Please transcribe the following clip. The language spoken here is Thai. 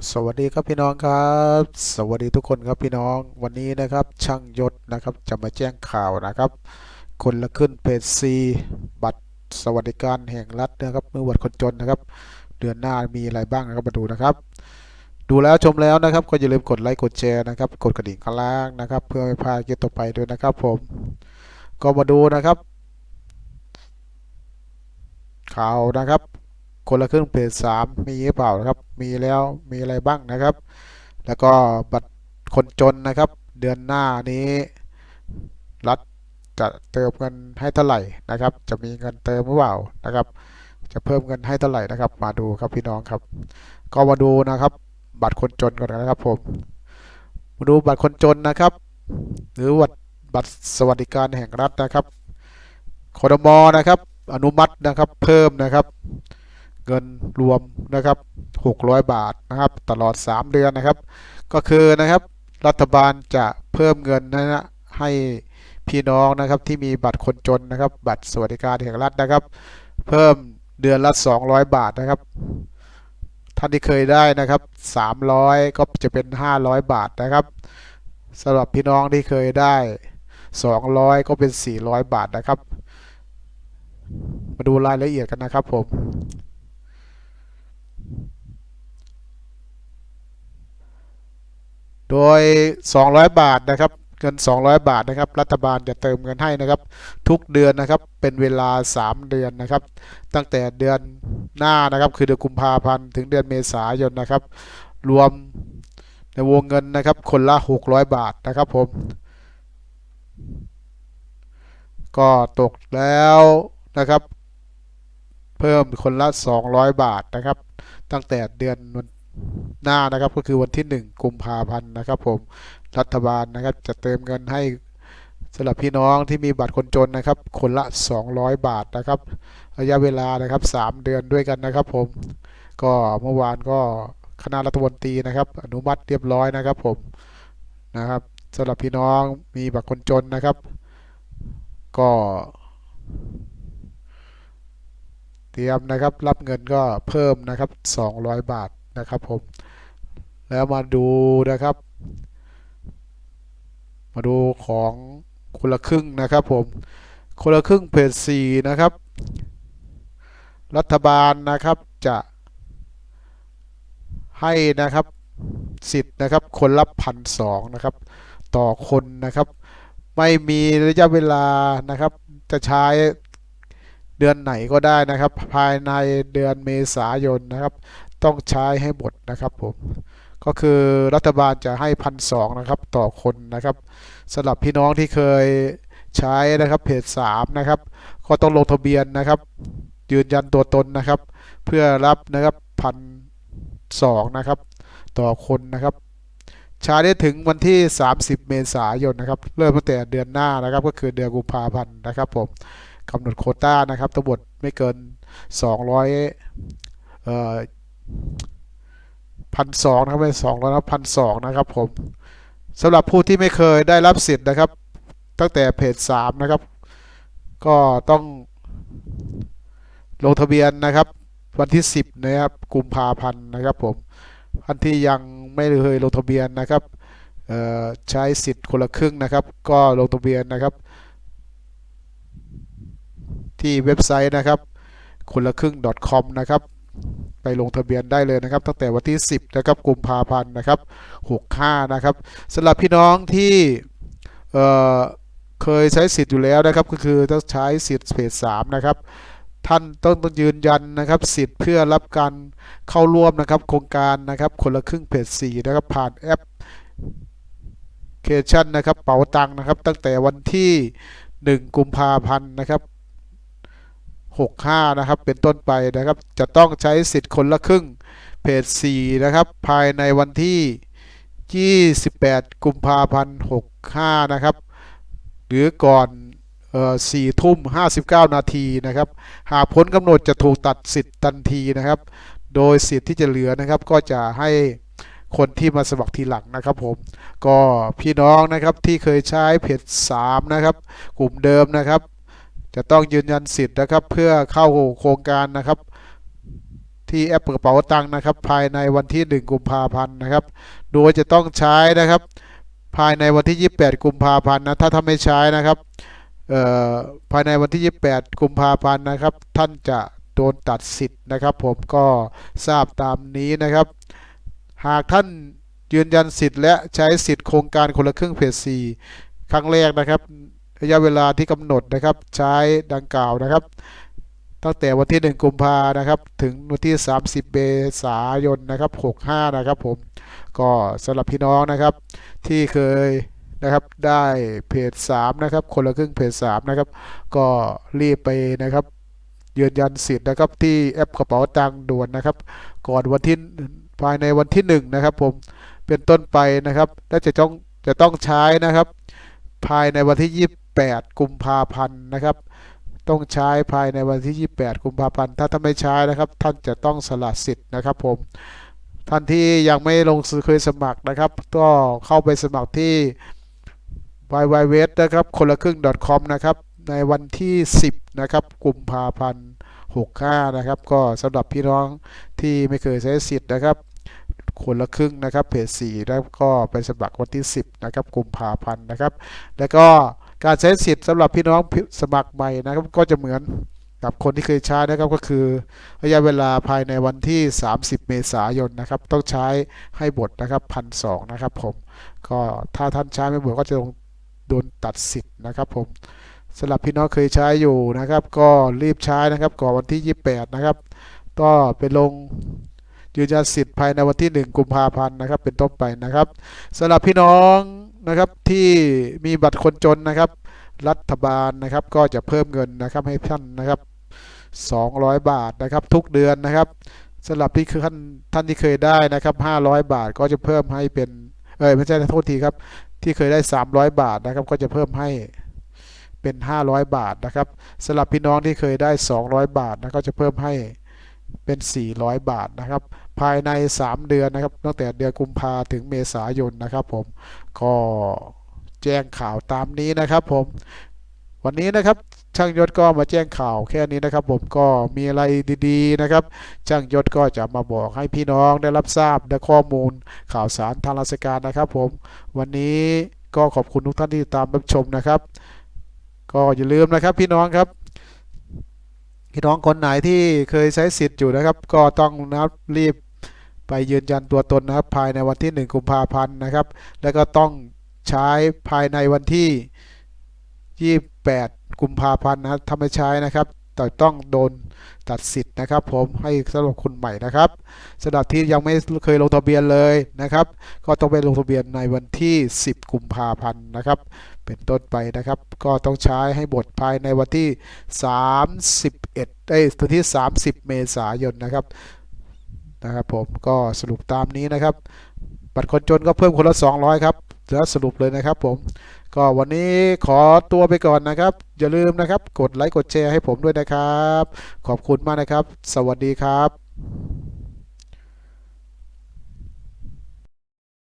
สวัสดีครับพี่น้องครับ สวัสดีทุกคนครับพี่น้องวันนี้นะครับช่างยศนะครับจะมาแจ้งข่าวนะครับ คนละขึ้นเพจซีบัตรสวัสดิการแห่งรัฐนะครับเมื่อวันคนจนนะครับ เดือนหน้ามีอะไรบ้างนะครับมาดูนะครับ ดูแล้วชมแล้วนะครับก็อย่าลืมกดไลค์กดแชร์นะครับ กดกระดิ่งข้างล่างนะครับ เพื่อไม่พลาดคลิปต่อไปด้วยนะครับ ผม ก็มาดูนะครับ ข่าวนะครับ คนละครึ่งเพจสามมีหรือเปล่านะครับ มีแล้วมีอะไรบ้างนะครับ แล้วก็บัตรคนจนนะครับ เดือนหน้านี้รัฐจะเติมเงินให้เท่าไหร่นะครับ จะมีเงินเติมหรือเปล่านะครับ จะเพิ่มเงินให้เท่าไหร่นะครับ มาดูครับพี่น้องครับ ก็มาดูนะครับ บัตรคนจนก่อนนะครับ ผมมาดูบัตรคนจนนะครับ หรือบัตรบัตรสวัสดิการแห่งรัฐนะครับคอรมอนะครับ อนุมัตินะครับ เพิ่มนะครับ เงินรวมนะครับ 600 บาทนะครับ ตลอด 3 เดือนนะครับ ก็คือนะครับรัฐบาลจะเพิ่มเงินนะฮะให้พี่น้องนะครับที่มีบัตรคนจนนะครับ บัตรสวัสดิการแห่งรัฐนะครับ เพิ่มเดือนละ 200 บาทนะครับ ท่านที่เคยได้นะครับ 300 ก็จะเป็น 500 บาทนะครับสำหรับพี่น้องที่เคยได้ 200 ก็เป็น 400 บาทนะครับ มาดูรายละเอียดกันนะครับผม โดย 200 บาทนะครับเงิน 200 บาทนะครับ รัฐบาลจะเติมเงินให้นะครับ ทุกเดือนนะครับเป็นเวลา 3 เดือนนะครับ ตั้งแต่เดือนหน้านะครับ คือเดือนกุมภาพันธ์ถึงเดือนเมษายนนะครับ รวมในวงเงินนะครับ คนละ 600 บาทนะครับผม ก็ตกแล้วนะครับ เพิ่มคนละ 200 บาทนะครับ ตั้งแต่เดือน หน้านะครับก็คือวันที่ 1 กุมภาพันธ์นะครับ ผมรัฐบาลนะครับจะเติมเงินให้สำหรับพี่น้องที่มีบัตรคนจนนะครับ คนละ 200 บาทนะครับ ระยะเวลานะครับ 3 เดือนด้วยกันนะครับ ผมก็เมื่อวานก็คณะรัฐมนตรีนะครับ อนุมัติเรียบร้อยนะครับ ผมนะครับสำหรับพี่น้องมีบัตรคนจนนะครับ ก็เตรียมนะครับรับเงินก็เพิ่มนะครับ 200 บาท นะครับผม แล้วมาดูนะครับ มาดูของคนละครึ่งนะครับผม คนละครึ่งเพจสี่นะครับ รัฐบาลนะครับจะให้นะครับสิทธิ์นะครับคนละพันสองนะครับ ต่อคนนะครับ ไม่มีระยะเวลานะครับ จะใช้เดือนไหนก็ได้นะครับ ภายในเดือนเมษายนนะครับ ต้องใช้ให้หมดนะครับผมก็คือรัฐบาลจะให้พันสองนะครับต่อคนนะครับสำหรับพี่น้องที่เคยใช้นะครับเพจสามนะครับก็ต้องลงทะเบียนนะครับ ยืนยันตัวตนนะครับ เพื่อรับนะครับพันสองนะครับ ต่อคนนะครับใช้ได้ถึงวันที่ 30 เมษายนนะครับ เริ่มตั้งแต่เดือนหน้านะครับ ก็คือเดือนกุมภาพันธ์นะครับ ผมกำหนดโควต้านะครับทั้งหมดไม่เกิน 200เอ่อ พันสองนะครับไม่สองร้อยนะพันสองนะครับผมสำหรับผู้ที่ไม่เคยได้รับสิทธิ์นะครับ ตั้งแต่เพจสามนะครับ ก็ต้องลงทะเบียนนะครับ วันที่ 10นะครับกุมภาพันธ์นะครับผมท่านที่ยังไม่เคยลงทะเบียนนะครับใช้สิทธิ์คนละครึ่งนะครับ ก็ลงทะเบียนนะครับ ที่เว็บไซต์นะครับ คนละครึ่ง .com นะครับ ไปลงทะเบียนได้เลยนะครับ ตั้งแต่วันที่ 10นะครับกุมภาพันธ์นะครับ65นะครับสำหรับพี่น้องที่เเคยใช้สิทธิ์อยู่แล้วนะครับ ก็คือต้องใช้สิทธิ์เพจ3นะครับท่านต้องต้องยืนยันนะครับ สิทธิ์เพื่อรับการเข้าร่วมนะครับ โครงการนะครับ คนละครึ่งเพจ4นะครับ ผ่านแอปเคชันนะครับ เป๋าตังค์นะครับ ตั้งแต่วันที่ 1 กุมภาพันธ์นะครับ 65นะครับเป็นต้นไปนะครับจะต้องใช้สิทธิ์คนละครึ่งเพจ4นะครับภายในวันที่ 28 กุมภาพันธ์65นะครับหรือก่อนเอ่อ4ทุ่ม59นาทีนะครับ หากพ้นกำหนดจะถูกตัดสิทธิ์ทันทีนะครับ โดยสิทธิ์ที่จะเหลือนะครับ ก็จะให้คนที่มาสมัครทีหลังนะครับผม ก็พี่น้องนะครับที่เคยใช้เพจ3นะครับ กลุ่มเดิมนะครับ จะต้องยืนยันสิทธิ์นะครับ เพื่อเข้าโครงการนะครับ ที่แอปกระเป๋าตังค์นะครับ ภายในวันที่ 1 กุมภาพันธ์นะครับ โดยจะต้องใช้นะครับ ภายในวันที่ 28 กุมภาพันธ์นะถ้าท่านไม่ใช้นะครับภายในวันที่ 28 กุมภาพันธ์นะครับ ท่านจะโดนตัดสิทธิ์นะครับ ผมก็ทราบตามนี้นะครับ หากท่านยืนยันสิทธิ์และใช้สิทธิ์โครงการคนละครึ่งเฟส4ครั้งแรกนะครับ ระยะเวลาที่กำหนดนะครับใช้ดังกล่าวนะครับ ตั้งแต่วันที่ 1 กุมภานะครับ ถึงวันที่ 30 เมษายนนะครับ65 นะครับผมก็สำหรับพี่น้องนะครับที่เคยนะครับได้เพจ3นะครับคนละครึ่งเพจ3นะครับก็รีบไปนะครับยืนยันสิทธิ์นะครับที่แอปกระเป๋าตังค์ด่วนนะครับ ก่อนวันที่ภายในวันที่1นะครับผมเป็นต้นไปนะครับและจะต้องจะต้องใช้นะครับ ภายในวันที่ 28 กุมภาพันธ์นะครับ ต้องใช้ภายในวันที่ 28 กุมภาพันธ์ ถ้าท่านไม่ใช้นะครับ ท่านจะต้องสละสิทธิ์นะครับผม ท่านที่ยังไม่ลงเคยสมัครนะครับ ก็เข้าไปสมัครที่ www นะครับคนละครึ่ง .com นะครับ ในวันที่ 10 นะครับ กุมภาพันธ์ 65 นะครับ ก็สำหรับพี่น้องที่ไม่เคยใช้สิทธิ์นะครับคนละครึ่งนะครับเพจ4แล้วก็ไปสมัครวันที่ 10 นะครับกุมภาพันธ์นะครับ แล้วก็ การใช้สิทธิ์สำหรับพี่น้องสมัครใหม่นะครับก็จะเหมือนกับคนที่เคยใช้นะครับก็คือระยะเวลาภายในวันที่ 30 เมษายนนะครับ ต้องใช้ให้บทนะครับพันสองนะครับผมก็ถ้าท่านใช้ไม่หมดก็จะโดนตัดสิทธิ์นะครับผมสำหรับพี่น้องเคยใช้อยู่นะครับ ก็รีบใช้นะครับก่อนวันที่ 28 นะครับ ก็ไปลงยืนยันสิทธิ์ภายในวันที่ 1 กุมภาพันธ์นะครับ เป็นต้นไปนะครับสำหรับพี่น้อง นะครับที่มีบัตรคนจนนะครับ รัฐบาลนะครับก็จะเพิ่มเงินนะครับให้ท่านนะครับ 200 บาทนะครับทุกเดือนนะครับสำหรับที่คือท่านท่านที่เคยได้นะครับ 500 บาทก็จะเพิ่มให้เป็นเอ้ยไม่ใช่โทษทีครับ ที่เคยได้ 300 บาทนะครับ ก็จะเพิ่มให้เป็น 500 บาทนะครับสำหรับพี่น้องที่เคยได้ 200 บาทนะก็จะเพิ่มให้ เป็น 400 บาทนะครับ ภายใน 3 เดือนนะครับตั้งแต่เดือนกุมภาถึงเมษายนนะครับผมก็แจ้งข่าวตามนี้นะครับผมวันนี้นะครับช่างยศก็มาแจ้งข่าวแค่นี้นะครับ ผมก็มีอะไรดีๆนะครับ ช่างยศก็จะมาบอกให้พี่น้องได้รับทราบและข้อมูลข่าวสารทางราชการนะครับ ผมวันนี้ก็ขอบคุณทุกท่านที่ตามรับชมนะครับ ก็อย่าลืมนะครับพี่น้องครับ พี่น้องคนไหนที่เคยใช้สิทธิ์อยู่นะครับ ก็ต้องนะครับรีบไปยืนยันตัวตนนะครับภายในวันที่ 1 กุมภาพันธ์นะครับ แล้วก็ต้องใช้ภายในวันที่ 28 กุมภาพันธ์นะครับถ้าไม่ใช้นะครับแต่ต้องโดนตัดสิทธิ์นะครับ ผมให้สำหรับคนใหม่นะครับสำหรับที่ยังไม่เคยลงทะเบียนเลยนะครับ ก็ต้องไปลงทะเบียนในวันที่ 10 กุมภาพันธ์นะครับ เป็นต้นไปนะครับ ก็ต้องใช้ให้บทภายในวันที่ 31เอ้ยวันที่ 30 เมษายนนะครับนะครับ ผมก็สรุปตามนี้นะครับ บัตรคนจนก็เพิ่มคนละ 200 ครับแล้วสรุปเลยนะครับ ผม ก็วันนี้ขอตัวไปก่อนนะครับ อย่าลืมนะครับ กดไลค์กดแชร์ให้ผมด้วยนะครับ ขอบคุณมากนะครับ สวัสดีครับ